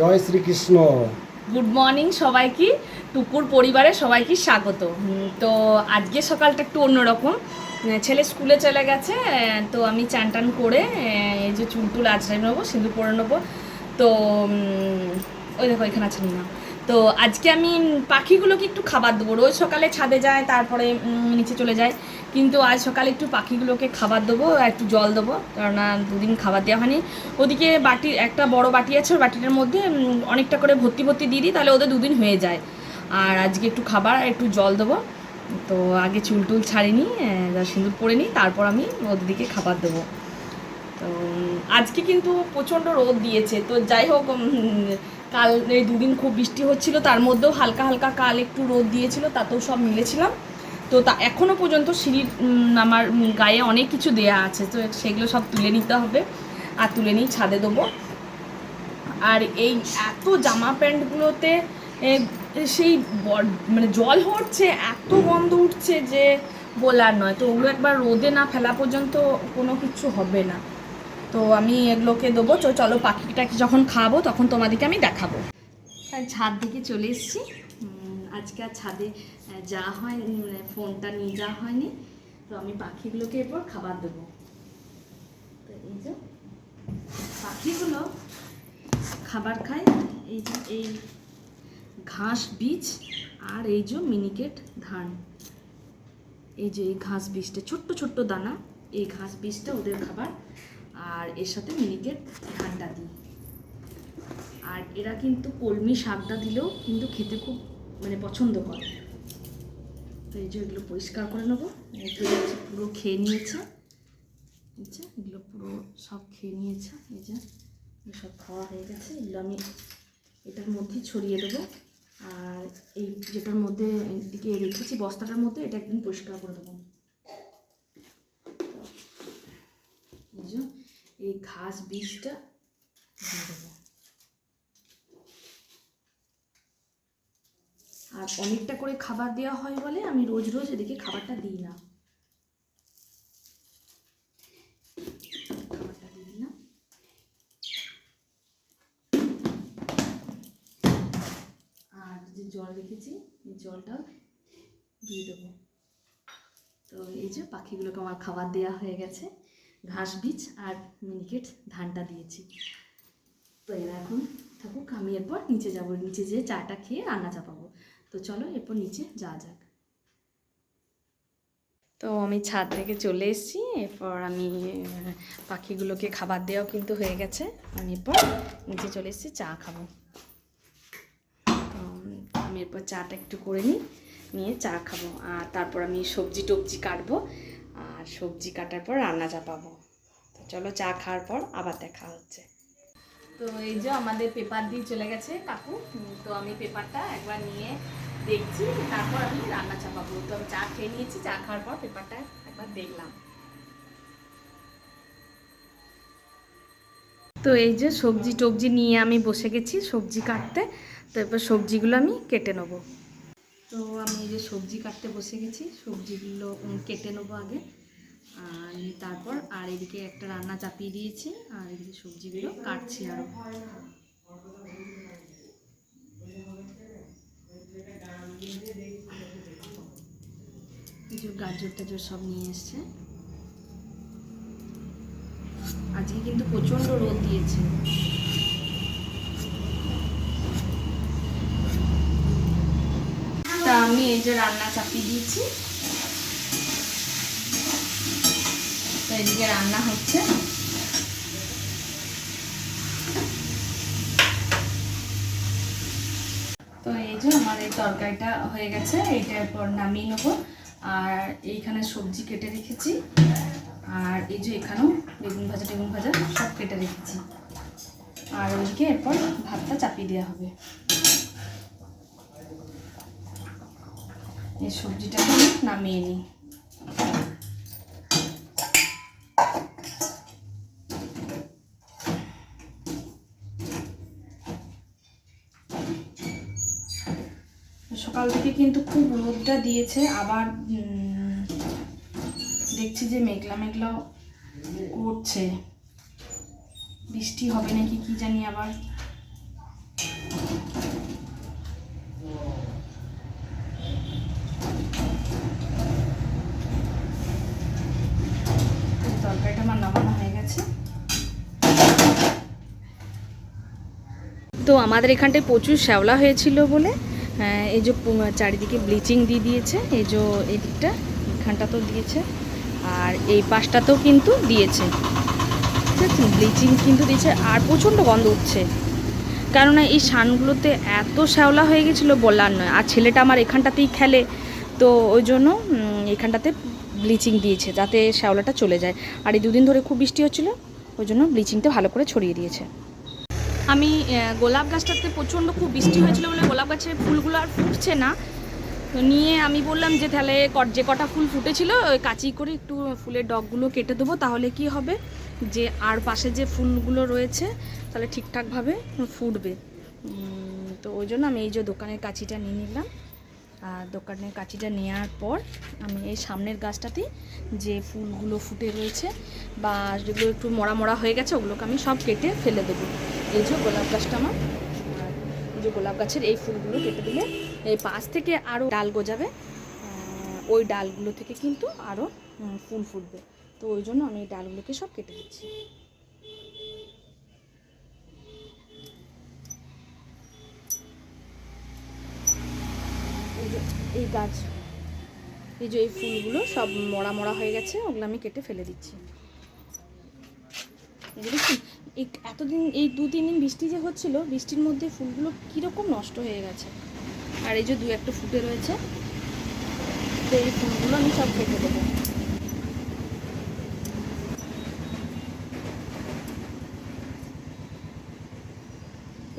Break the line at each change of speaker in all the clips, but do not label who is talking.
জয় Shrikrishna.
Good morning সবাইকে, টুকুর পরিবারে সবাইকে স্বাগত। তো আজকে সকালটা একটু অন্যরকম। ছেলে স্কুলে চলে গেছে, তো আমি চান টান করে এই যে চুল টুল আছড়ে নেব, সিঁদুর পরে নেব। তো ওই দেখো, এখানে আছে না তো আজকে আমি পাখিগুলোকে একটু খাবার দেবো। রোজ সকালে ছাদে যায়, তারপরে নিচে চলে যায়। কিন্তু আজ সকালে একটু পাখিগুলোকে খাবার দেবো, একটু জল দেবো, কেননা দুদিন খাবার দেওয়া হয়নি। ওদিকে বাটি, একটা বড় বাটি আছে বাটিটার মধ্যে অনেকটা করে ভর্তি ভর্তি দিয়ে দিই, তাহলে ওদের দুদিন হয়ে যায়। আর আজকে একটু খাবার, আর একটু জল দেবো। তো আগে চুল টুল ছাড়িনি সিঁদুর পরে নিই তারপর আমি ওদেরকে খাবার দেবো। তো আজকে কিন্তু প্রচণ্ড রোদ দিয়েছে। তো যাই হোক কাল এই দুদিন খুব বৃষ্টি হচ্ছিল, তার মধ্যেও হালকা হালকা কাল একটু রোদ দিয়েছিল, তাতেও সব মিলেছিলাম। তো তা এখনও পর্যন্ত সিঁড়ির আমার গায়ে অনেক কিছু দেয়া আছে, তো সেগুলো সব তুলে নিতে হবে আর তুলে নিই ছাদে দেবো। আর এই এত জামা প্যান্টগুলোতে সেই মানে জল হচ্ছে, এত গন্ধ উঠছে যে বলার নয়। তো ওগুলো একবার রোদে না ফেলা পর্যন্ত কোনো কিছু হবে না। তো আমি এগুলোকে দেবো। চলো পাখিটাকে যখন খাব, তখন তোমাদেরকে আমি দেখাবো। আর ছাদ দিকে চলে এসেছি। আজকে আর ছাদে যাওয়া হয় মানে ফোনটা নিয়ে যাওয়া হয়নি। তো আমি পাখিগুলোকে এরপর খাবার দেবো। তো এই যে, পাখিগুলো খাবার খায়। এই যে, এই ঘাস, বীজ আর এই যে মিনিকেট ধান। এই যে এই ঘাস বীজটা, ছোট্ট ছোট্ট দানা। এই ঘাস বীজটা ওদের খাবার। আর এর সাথে মিনিকেট ধানটা দিই। আর এরা কিন্তু কলমি শাকটা দিলেও কিন্তু খেতে খুব মানে পছন্দ করে। তো এই যে এগুলো পরিষ্কার করে নেব। পুরো খেয়ে নিয়েছে। এই এগুলো পুরো সব খেয়ে নিয়েছে। এই যে সব খাওয়া হয়ে গেছে। এগুলো আমি এটার মধ্যে ছড়িয়ে দেবো। আর এই যেটার মধ্যে দিকে রেখেছি বস্তাটার মধ্যে, এটা একদিন পরিষ্কার করে দেবো এই যে এই ঘাস বীজটা দিয়ে দেবো। আর অনেকটা করে খাবার দেওয়া হয় বলে আমি রোজ রোজ এদিকে খাবারটা দিই না। খাবারটা দিয়ে দিলাম আর যে জল রেখেছি, এই জলটাও দিয়ে দেবো। তো এই যে পাখিগুলোকে আমার খাবার দেওয়া হয়ে গেছে। ঘাস বীজ আর মিনিকেট ধানটা দিয়েছি। তো এরা এখন থাকুক, আমি এরপর নিচে যাব। নিচে যেয়ে চাটা খেয়ে রান্না চাপাবো। তো চলো এরপর নিচে যাওয়া যাক। তো আমি ছাদ থেকে চলে এসেছি। এরপর আমি, পাখিগুলোকে খাবার দেওয়াও কিন্তু হয়ে গেছে। আমি এরপর নিচে চলে এসেছি, চা খাব। তো আমি এরপর চাটা একটু করে নিই, নিয়ে চা খাব। আর তারপর আমি সবজি টবজি কাটবো। আর সবজি কাটার পর রান্না চাপাবো। তো চলো চা খাওয়ার পর আবার দেখা হচ্ছে। তো এই যে আমাদের পেপার দিয়ে চলে গেছে কাকু। তো আমি পেপারটা একবার নিয়ে দেখছি, তারপর আমি রান্না চাপাবো। তো আমি চা খেয়ে নিয়েছি, চা খাওয়ার পর পেপারটা একবার দেখলাম। তো এই যে সবজি টবজি নিয়ে আমি বসে গেছি সবজি কাটতে। তো এরপর সবজিগুলো আমি কেটে নেব। তো আমি এই যে সবজি কাটতে বসে গেছি, সবজিগুলো কেটে নেব আগে। আর তারপর, আর এদিকে একটা রান্না চাপিয়ে দিয়েছি, আর এদিকে সবজিগুলো কাটছি আরও যে গাজর টাজর সব নিয়ে এসছে। আজকে কিন্তু প্রচণ্ড রোদ দিয়েছে তা আমি এই যে রান্না চাপিয়ে দিয়েছি। তো এদিকে রান্না হচ্ছে। তো এই যে আমার এই তরকারিটা হয়ে গেছে এইটার পর নামিয়ে নেব। আর এইখানে সবজি কেটে রেখেছি। আর এই যে এখানেও বেগুন ভাজা টেগুন ভাজা সব কেটে রেখেছি। আর ওইদিকে এরপর ভাতটা চাপিয়ে দেওয়া হবে। এই সবজিটাকে নামিয়ে নিই। সকাল থেকে কিন্তু খুব রোদটা দিয়েছে, আবার দেখছি যে মেঘলা মেঘলা করছে। বৃষ্টি হবে নাকি কি জানি আবার। তো আমাদের এখানটায় প্রচুর শ্যাওলা হয়েছিল বলে এই যে চারিদিকে ব্লিচিং দিয়ে দিয়েছে, এই যে এদিকটা, এখানটা তো দিয়েছে, আর এই পাশটাতেও কিন্তু দিয়েছে। ঠিক আছে, ব্লিচিং কিন্তু দিয়েছে, আর প্রচণ্ড গন্ধ উঠছে। কেননা এই সানগুলোতে এত শ্যাওলা হয়ে গেছিল বলার নয়, আর ছেলেটা আমার এখানটাতেই খেলে, তো ওই জন্য এখানটাতে ব্লিচিং দিয়েছে, যাতে শ্যাওলাটা চলে যায়। আর এই দুদিন ধরে খুব বৃষ্টি হচ্ছিল, ওই জন্য ব্লিচিংটা ভালো করে ছড়িয়ে দিয়েছে। আমি গোলাপ গাছটাতে প্রচণ্ড খুব বৃষ্টি হয়েছিল বলে গোলাপ গাছের ফুলগুলো আর ফুটছে না। তো নিয়ে আমি বললাম যে, তাহলে যে কটা ফুল ফুটেছিল, ওই কাঁচি করে একটু ফুলের ডগগুলো কেটে দেবো, তাহলে কি হবে? যে আর পাশে যে ফুলগুলো রয়েছে, তাহলে ঠিকঠাকভাবে ফুটবে। তো ওই জন্য আমি এই যে দোকানের কাঁচিটা নিয়ে নিলাম। আর দোকানের কাঁচিটা নেওয়ার পর আমি এই সামনের গাছটাতেই যে ফুলগুলো ফুটে রয়েছে বা যেগুলো একটু মরা মরা হয়ে গেছে, ওগুলোকে আমি সব কেটে ফেলে দেবো। এই যে গোলাপ গাছটা আমার এই যে গোলাপ গাছের এই ফুলগুলো কেটে দিলে এই পাশ থেকে আরও ডাল গজাবে ওই ডালগুলো থেকে কিন্তু আরও ফুল ফুটবে। তো ওই জন্য আমি এই ডালগুলোকে সব কেটে দিচ্ছি। এই গাছ, এই যে এই ফুলগুলো সব মরা মরা হয়ে গেছে, ওগুলো আমি কেটে ফেলে দিচ্ছি। দেখুন এই এতদিন, এই দু, তিন দিন বৃষ্টি যে হচ্ছিল, বৃষ্টির মধ্যে ফুলগুলো কীরকম নষ্ট হয়ে গেছে? আর এই যে দু একটা ফুটে রয়েছে, তো এই ফুলগুলো আমি সব কেটে দেবো।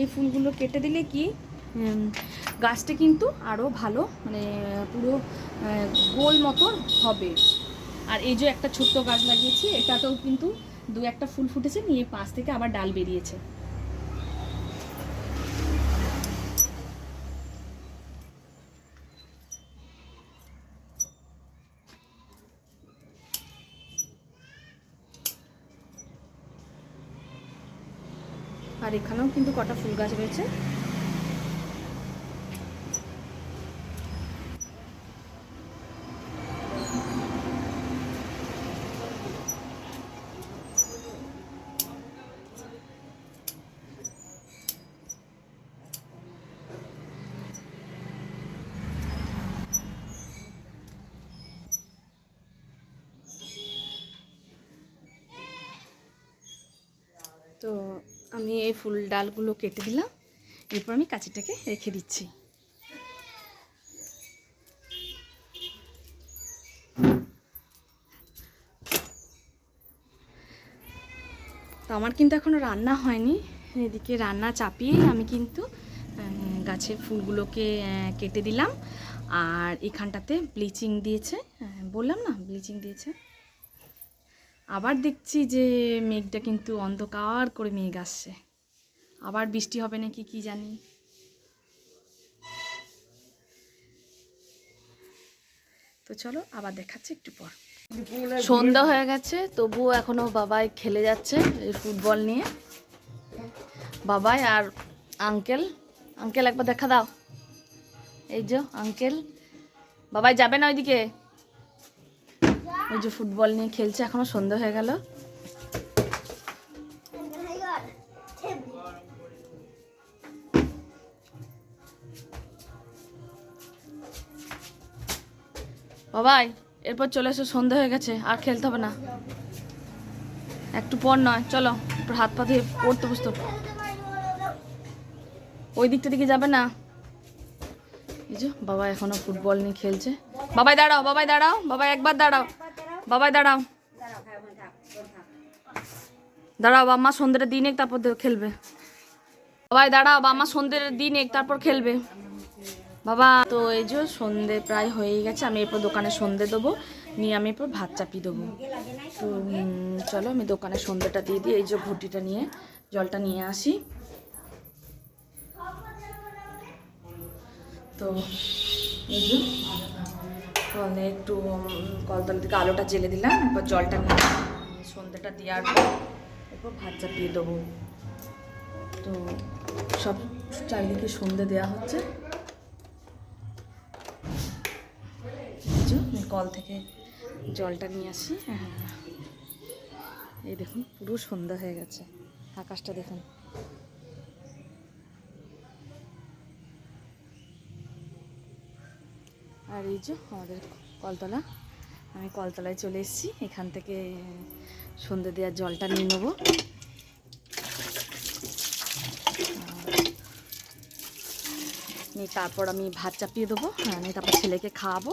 এই ফুলগুলো কেটে দিলে কি গাছটা কিন্তু আরও ভালো মানে পুরো গোল মতন হবে। আর এই যে একটা ছোট্ট গাছ লাগিয়েছি, এটাতেও কিন্তু দু একটা ফুল ফুটেছে, নিয়ে পাঁচ থেকে আবার ডাল বেরিয়েছে। আর এখানেও কিন্তু কটা ফুল গাছ রয়েছে। তো আমি এই ফুল ডালগুলো কেটে দিলাম। এরপর আমি কাঁচিটাকে রেখে দিচ্ছি। তো আমার কিন্তু এখনও রান্না হয়নি। এদিকে রান্না চাপিয়েই আমি কিন্তু গাছের ফুলগুলোকে কেটে দিলাম। আর এখানটাতে ব্লিচিং দিয়েছে। বললাম না, ব্লিচিং দিয়েছে। আবার দেখছি যে মেঘটা কিন্তু অন্ধকার করে মেঘ আসছে। আবার বৃষ্টি হবে নাকি কি জানি। তো চলো আবার দেখাচ্ছি একটু পর। সন্ধ্যা হয়ে গেছে, তবুও এখনও বাবাই খেলে যাচ্ছে ফুটবল নিয়ে। বাবাই আর আঙ্কেল আঙ্কেল একবার দেখা দাও। এই যে আঙ্কেল, বাবাই যাবে না ওইদিকে? ওই যে ফুটবল নিয়ে খেলছে, এখনও সন্ধ্যা হয়ে গেল। বাবাই এরপর চলে এসো, সন্ধে হয়ে গেছে, আর খেলতে হবে না। একটু পর নয়, চলো হাত পা দিয়ে পড়তে বসতে। ওই দিকটা দিকে যাবে না। এই যে, বাবা এখনও ফুটবল নিয়ে খেলছে। বাবাই দাঁড়াও বাবাই দাঁড়াও, বাবাই একবার দাঁড়াও। বাবাই দাঁড়াও। দাঁড়াও বাম্মা সন্ধ্যেটা দিন এক তারপর খেলবে। বাবাই দাঁড়াও বাম্মা সন্ধ্যের দিন এক তারপর খেলবে। বাবা, তো এই যে সন্ধে প্রায় হয়েই গেছে, আমি এরপর দোকানে সন্ধে দেবো, নিয়ে আমি এরপর ভাত চাপিয়ে দেবো। তো চলো আমি দোকানে সন্ধেটা দিয়ে দিই, এই যে ঘটিটা নিয়ে, জলটা নিয়ে আসি। তো, এই যে কলে একটু উম, কলতল থেকে আলোটা জেলে দিলাম এরপর জলটা নিয়ে সন্ধেটা দেওয়ার পর এরপর ভাত চাপিয়ে দেবো। তো সব চারিদিকে সন্ধে দেওয়া হচ্ছে? কল থেকে জলটা নিয়ে আসি। এই দেখুন পুরো সন্ধ্যা হয়ে গেছে। আকাশটা দেখুন। আর এই যে আমাদের কলতলা। আমি কলতলায় চলে এসেছি। এখান থেকে সন্ধে দেওয়ার জলটা নিয়ে নেব। নিয়ে তারপর আমি ভাত চাপিয়ে দেবো। হ্যাঁ আমি তারপর ছেলেকে খাওয়াবো,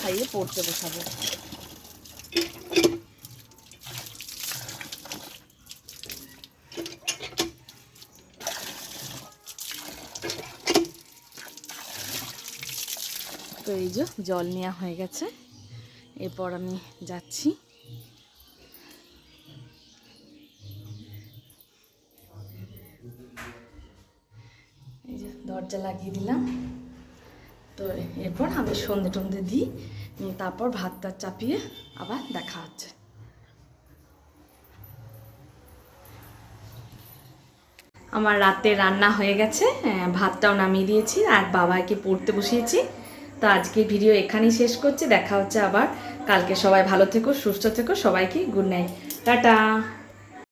খাইয়ে পড়তে বসাবো। তো এই যে জল নেওয়া হয়ে গেছে। এরপর আমি যাচ্ছি। এই যে দরজা লাগিয়ে দিলাম। তো এরপর আমি সন্ধে টন্ধে দিই তারপর ভাতটা চাপিয়ে আবার দেখা হচ্ছে। আমার রাতে রান্না হয়ে গেছে ভাতটাও নামিয়ে দিয়েছি, আর বাবাকে পড়তে বসিয়েছি। তো আজকে ভিডিও এখানেই শেষ করছি। দেখা হচ্ছে আবার। কালকে সবাই ভালো থেকো, সুস্থ থেকো, সবাইকে গুড নাইট। টাটা।